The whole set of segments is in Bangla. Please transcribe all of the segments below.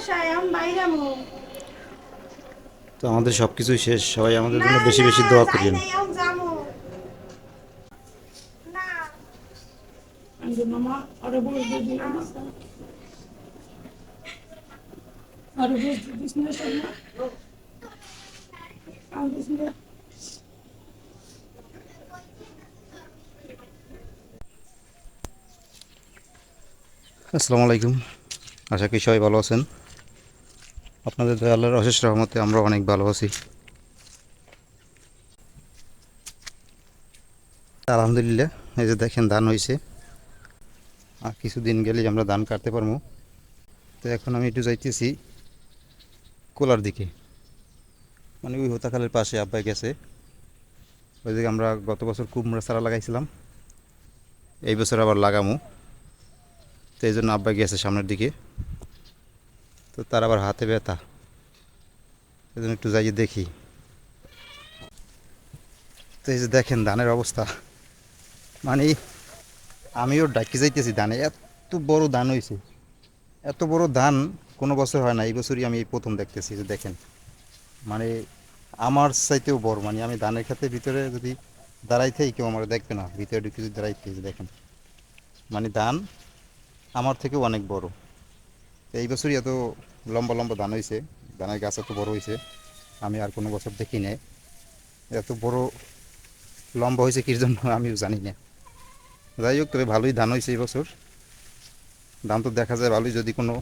বাসায় আমি বাইরে তো আমাদের সব কিছুই শেষ সবাই আমাদের জন্য বেশি বেশি দোয়া করিয়েন না Ando mama, ada boleh jadi bisa. Ada boleh jadi sini sama. Ada sini. আসসালামু আলাইকুম আশা করি সবাই ভালো আছেন আপনাদের দয়া আল্লাহর অশেষ রহমতে আমরা অনেক ভালো আছি। আলহামদুলিল্লাহ, এই যে দেখেন ধান হয়েছে আর কিছুদিন গেলেই আমরা ধান কাটতে পারব। তো এখন আমি একটু যাইতেছি কোলার দিকে। মানে ওই হোতাখালের পাশে আব্বাই গেছে। ওই দিকে আমরা গত বছর কুমড়া চারা লাগাইছিলাম। এই বছর আবার লাগামো। তো এই জন্য আব্বা গেছে সামনের দিকে। তো তার আবার হাতে ব্যথা। এই জন্য একটু যাইয়ে দেখি। তো এই যে দেখেন ধানের অবস্থা। মানে আমিও ডাকি যাইতেছি ধানে, এত বড় ধান হয়েছে এত বড় ধান কোনো বছর হয় না, এই বছরই আমি প্রথম দেখতেছি যে দেখেন। মানে আমার চাইতেও বড় মানে আমি ধানের ক্ষেতের ভিতরে যদি দাঁড়াই থাকি, কেউ আমার দেখবে না, ভিতরে ঢুকে যদি দাঁড়াই থাকি যে দেখেন। মানে ধান আমার থেকেও অনেক বড়। এই বছরই এত লম্বা লম্বা ধান হয়েছে ধানের গাছ এত বড় হয়েছে আমি আর কোনো বছর দেখি নাই। এত বড় লম্বা হয়েছে কির জন্য আমিও জানি না। যাই হোক, তবে ভালোই ধান হয়েছে এই বছর। ধান তো দেখা যায় ভালোই, যদি কোনো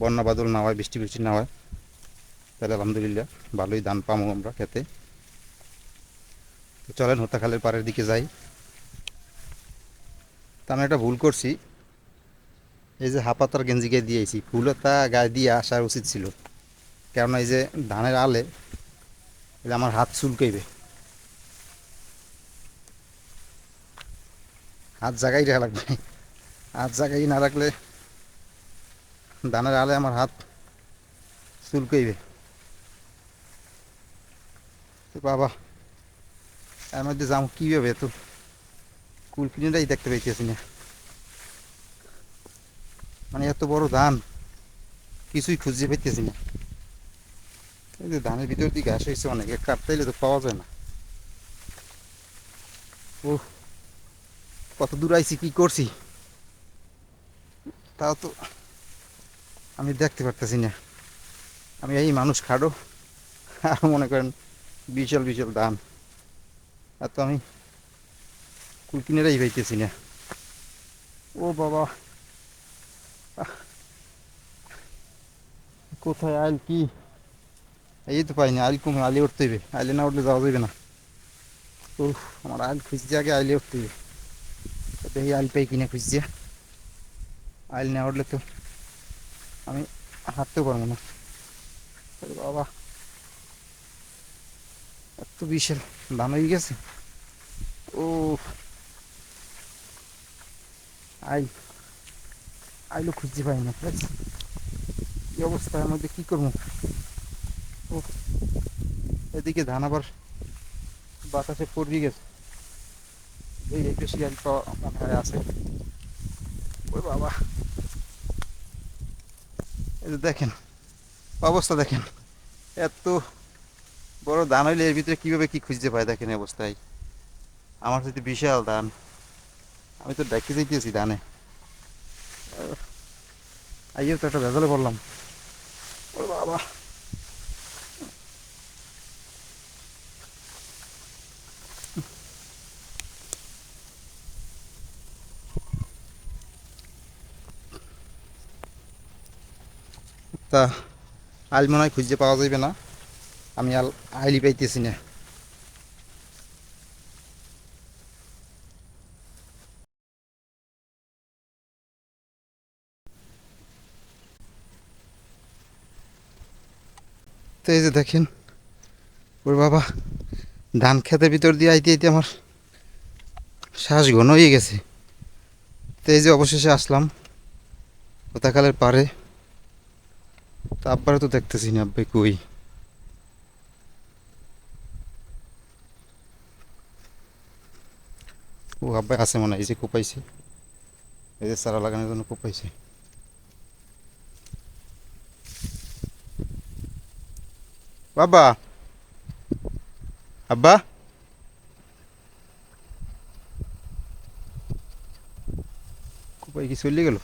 বন্যা বাদল না হয়, বৃষ্টি বৃষ্টি না হয়, তাহলে আলহামদুলিল্লাহ ভালোই ধান পাবো আমরা খেতে। চলেন হতাখালের পাড়ের দিকে যাই। তা আমি একটা ভুল করছি। এই যে হাপাতার গেঞ্জি গায়ে দিয়েছি ফুলতা গায়ে দিয়ে আসা উচিত ছিল। কেননা এই যে ধানের আলে এটা আমার হাত চুলকাইবে। হাত জায়গায় রাখা লাগবে। হাত জায়গায় না রাখলে ধানের আলে আমার হাত চুলকাইবে। তো বাবা, এর মধ্যে যাম কীভাবে? তো কুলকিনিটাই দেখতে পাইতেছি না। মানে এত বড় ধান, কিছুই খুঁজে পেতেছি না। এই যে ধানের ভিতর দিকে ঘাস হয়েছে অনেক কাটতাইলে তো পাওয়া যায় না। ও কত দূর আইছি, কি করছি? তাও তো আমি দেখতে পারতেছি না। আমি এই মানুষ খাড়ো আর মনে করেন বিশাল বিশাল ধান। আর তো আমি কুলকিনেরাই পাইতেছি না। ও বাবা কোথায় আইল কি? এই তো পাইনি আইল কমে আইলে উঠতে হবে আইলে না উঠলে যাওয়া যাবে না। ও আমার আইল খুঁজছে আগে আইলে উঠতে তো দেখি আইল পাই কিনে খুঁজছে। আইল না উঠলে তো আমি হাঁটতেও পারব না। বাবা এত বিশাল দাম হয়ে গেছে। ও আইল। আইলো খুঁজতে পাই না ঠিক আছে কি অবস্থা এর মধ্যে কি করব? ও এদিকে ধান আবার বাতাসে পড়ে গেছে। এই একটু শিয়াল পাওয়া মনে হয় আছে। ওই বাবা। এই দেখেন, অবস্থা দেখেন। এত বড় ধান হইলে এর ভিতরে কীভাবে কী খুঁজতে পায় দেখেন এই অবস্থায়। আমার যদি বিশাল ধান, আমি তো ডাকি যাইতেছি ধানে। আইয়েও তো একটা ভেজালে পড়লাম বাবা। তা আইল মনে হয় খুঁজতে পাওয়া যাবে না। আমি আল আইলি পাইতেছি না। তো এই যে দেখেন, ওর বাবা ধান খেতের ভিতর দিয়ে আইতে আইতে আমার শ্বাস ঘন হয়ে গেছে। তো এই যে অবশেষে আসলাম কোথাকালের পারে। তো আব্বারে তো দেখতেছি না, আব্বাই কই? ও আব্বাই আছে মনে হয়, এই যে কোপাইছে। এই যে চারা লাগানোর জন্য কোপাইছে। বাবা আব্বা কোপাই কি চলে গেল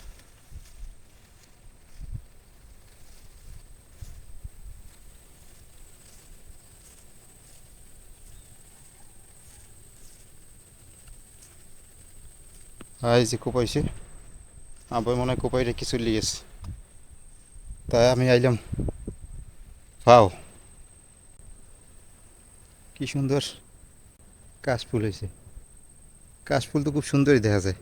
এই যে কোপাইছে আব্বাই মনে হয় কোপাই রেখে চলে গেছে তাই আমি আইলাম পাও কি সুন্দর কাশফুল হয়েছে। কাশফুল তো খুব সুন্দরই দেখা যায়।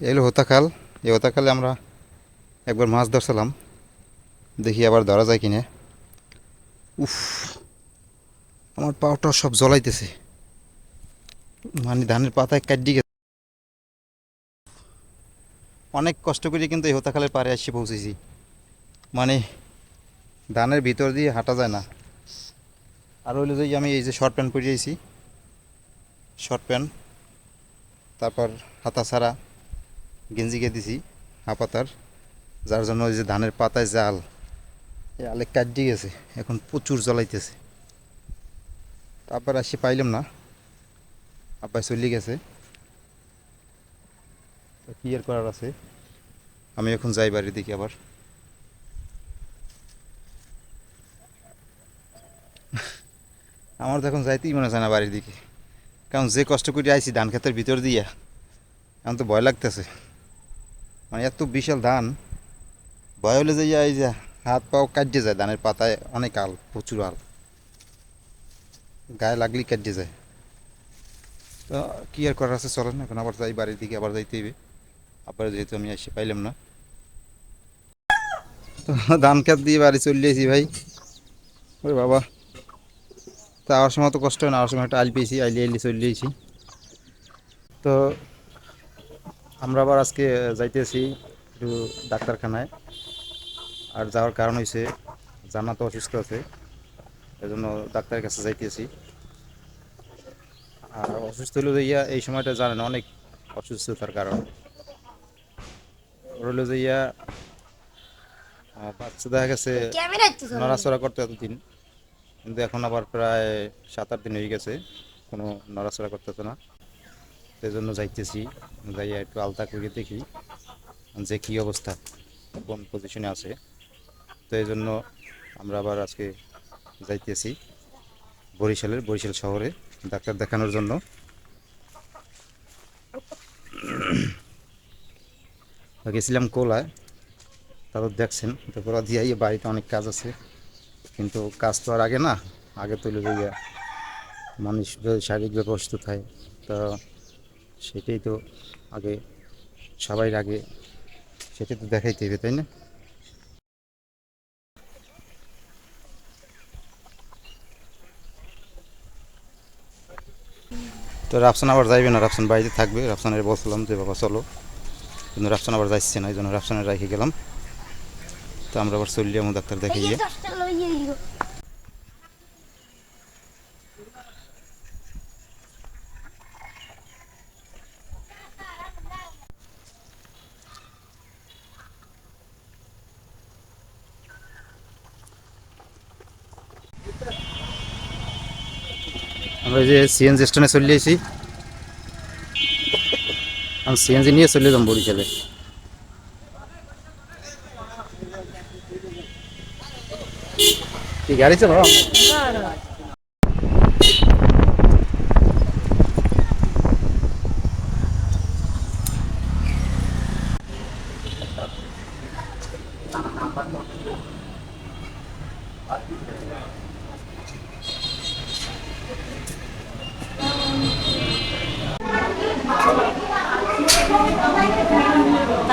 এলো হতাকাল এই হতাকালে আমরা একবার মাছ ধরছিলাম। দেখি আবার ধরা যায় কিনা। উফ, আমার পাওটা সব জ্বলাইতেছে। মানে ধানের পাতায় কাটি গেছে। অনেক কষ্ট করে কিন্তু এই হতাকালের পারে এসে পৌঁছেছি। মানে ধানের ভিতর দিয়ে হাঁটা যায় না। আর হইল যে আমি এই যে শর্ট প্যান্ট পরে পরিয়েছি শর্ট প্যান্ট তারপর হাতা ছাড়া গেঞ্জিকে দিছি হাপাতার যার জন্য ওই যে ধানের পাতায় জাল, এই আলে কাটি গেছে, এখন প্রচুর জ্বলাইতেছে। তারপর আসি পাইলাম না, আব্বাই চলে গেছে। তো কি আর করার আছে? আমি এখন যাই বাড়ির দিকে আবার। আমার তো এখন যাইতেই মনে হয় না বাড়ির দিকে। কারণ যে কষ্ট করে আইছি ধান ক্ষেতের ভিতর দিয়া, এখন তো ভয় লাগতেছে। মানে এত বিশাল ধান, ভয় হলে যে এই যে হাত পাও কাটতে যায়, ধানের পাতায় অনেক আল, প্রচুর আল। গায়ে লাগলেই কাটতে যায়। তো কি আর করার আছে, চলেন এখন আবার যাই বাড়ির দিকে, আবার যাইতে হবে আবার যেহেতু আমি এসে পাইলাম না। তো ধান খেত দিয়ে বাড়ি চলে এসি ভাই। ওরে বাবা। তা আওয়ার সময় তো কষ্ট হয় না আওয়ার সময় একটা আইল পেয়েছি আইলি আইলি চলে এসি তো আমরা আবার আজকে যাইতেছি একটু ডাক্তারখানায়। আর যাওয়ার কারণ হয়েছে জানা তো অসুস্থ আছে এজন্য ডাক্তারের কাছে যাইতেছি। আর অসুস্থ হলো যে ইয়া এই সময়টা জানেন অনেক অসুস্থতার কারণ। ওর হলো যে ইয়া বাচ্চা দেখা গেছে নড়াচড়া করতে এতদিন। কিন্তু এখন আবার প্রায় সাত আট দিন হয়ে গেছে, কোনো নড়াচড়া করতেছে না। সেই জন্য যাইতেছি, যাইয়া একটু আলতা করে দেখি যে কী অবস্থা, কোন পজিশনে আছে। তো এই জন্য আমরা আবার আজকে যাইতেছি বরিশালের, বরিশাল শহরে ডাক্তার দেখানোর জন্য। গেছিলাম কোলায়, তারপর দেখছেন, তারপর দিয়ে বাড়িতে অনেক কাজ আছে। কিন্তু কাজ তো আর আগে না, আগে তুলে গিয়া মানুষ শারীরিকভাবে প্রস্তুত হয় তো সেটাই তো আগে সবাই আগে সেটাই তো দেখাইতে হবে, তাই না? তো রাফসান আবার যাইবে না, রাফসান বাড়িতে থাকবে, রাফসানের বলছিলাম যে, বাবা, চলো। কিন্তু রাফসান আবার যাচ্ছে না, এই জন্য রাফসানের রেখে গেলাম। তো আমরা আবার চললাম ডাক্তার দেখে গিয়ে। আমরা যে সিএনজি স্টেশনে চলে এসেছি। আমি সিএনজি নিয়ে চলে যাম বরিশালে। গাড়ি চালাও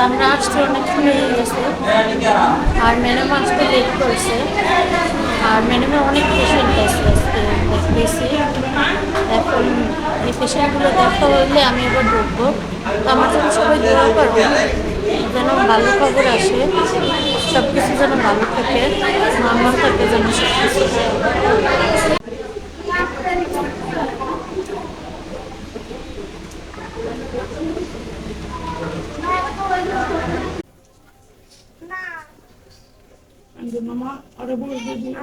আমরা আসতে অনেকক্ষণ হয়ে গেছে আর ম্যাডাম আসতে লেট করছে আর ম্যাডামে অনেক পেশেন্ট আছে দেখতেছি এখন এই পেশেন্টগুলো দেখা হলে আমি এবার ঢুকবো তো আমার জন্য সবাই দোয়া করব যেন ভালো খবর আসে সব কিছু যেন ভালো থাকে নর্মাল থাকে যেন সব কিছু না আমি যে মামা আরে বসতে দিস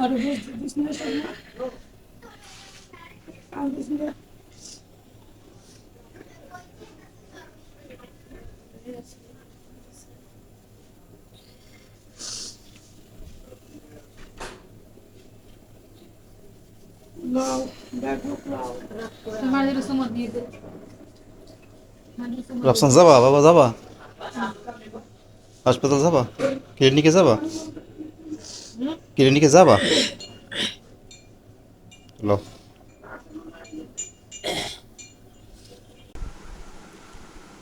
আরে বসতে দিস না শর্মা কান্দিস না লাও ব্যাগ লাও তোমাদের সময় দিয়ে হাসপাতাল যাবা? ক্লিনিকে যাবা? ক্লিনিকে যাবা? হ্যালো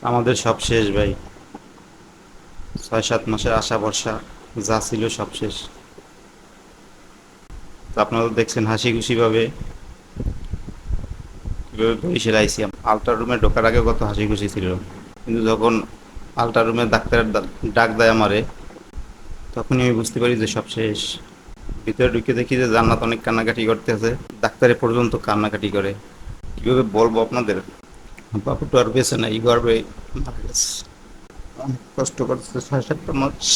আমাদের সব শেষ ভাই। ছয় সাত মাসের আশা ভরসা, যা ছিল সব শেষ। আপনারা দেখছেন হাসি খুশিভাবে বরিশাল আইসি আলট্রা রুমে ঢোকার আগে কত হাসি খুশি ছিল। কিন্তু যখন আলট্রা রুমে ডাক্তারের ডাক দেয় আমারে তখনই আমি বুঝতে পারি যে সব শেষ। ভিতরে ঢুকে দেখি যে জান্নাত অনেক কান্নাকাটি করতেছে। ডাক্তারে পর্যন্ত কান্নাকাটি করে। কীভাবে বলব আপনাদের? বাবু তো আর বেঁচে নাই গর্বে মারা গেছে। অনেক কষ্ট করতেছে, ছয় সাতটা মাস।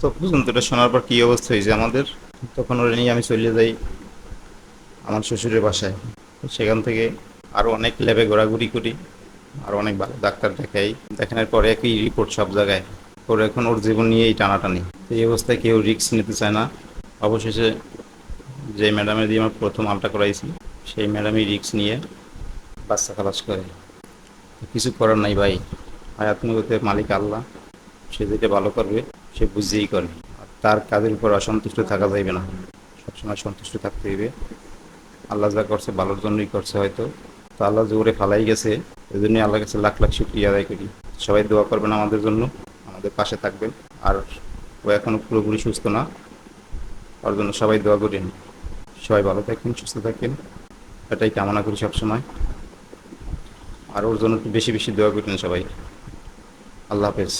তো পর্যন্ত এটা শোনার পর কী অবস্থা হয়েছে আমাদের? তখন ওরা নিয়ে আমি চলে যাই আমার শ্বশুরের বাসায়। সেখান থেকে আরও অনেক ল্যাবে ঘোরাঘুরি করি। আর অনেক ভালো ডাক্তার দেখাই। দেখানোর পরে একই রিপোর্ট সব জায়গায়। ওর এখন ওর জীবন নিয়েই টানাটানি। তো এই অবস্থায় কেউ রিস্ক নিতে চায় না। অবশেষে যে ম্যাডামের দিয়ে আমার প্রথম আলটা করাইছি, সেই ম্যাডামই রিস্ক নিয়ে বাচ্চা খালাস করে। কিছু করার নাই ভাই। মুহূর্তে মালিক আল্লাহ, সে যেটা ভালো করবে, সে বুঝিয়েই করবে আর তার কাজের উপর অসন্তুষ্ট থাকা যাইবে না। সবসময় সন্তুষ্ট থাকতে হইবে। আল্লাহ যা করছে ভালোর জন্যই করছে হয়তো। তো আল্লাহ জোরে ফালাই গেছে। এই জন্যই আল্লাহ কাছে লাখ লাখ শুক্রিয়া আদায় করি। সবাই দোয়া করবেন আমাদের জন্য, আমাদের পাশে থাকবেন। আর ও এখনও পুরোপুরি সুস্থ না, ওর জন্য সবাই দোয়া করেন সবাই ভালো থাকেন সুস্থ থাকেন এটাই কামনা করি সবসময়। আর ওর জন্য একটু বেশি বেশি দোয়া করেন সবাই। আল্লাহ হাফেজ।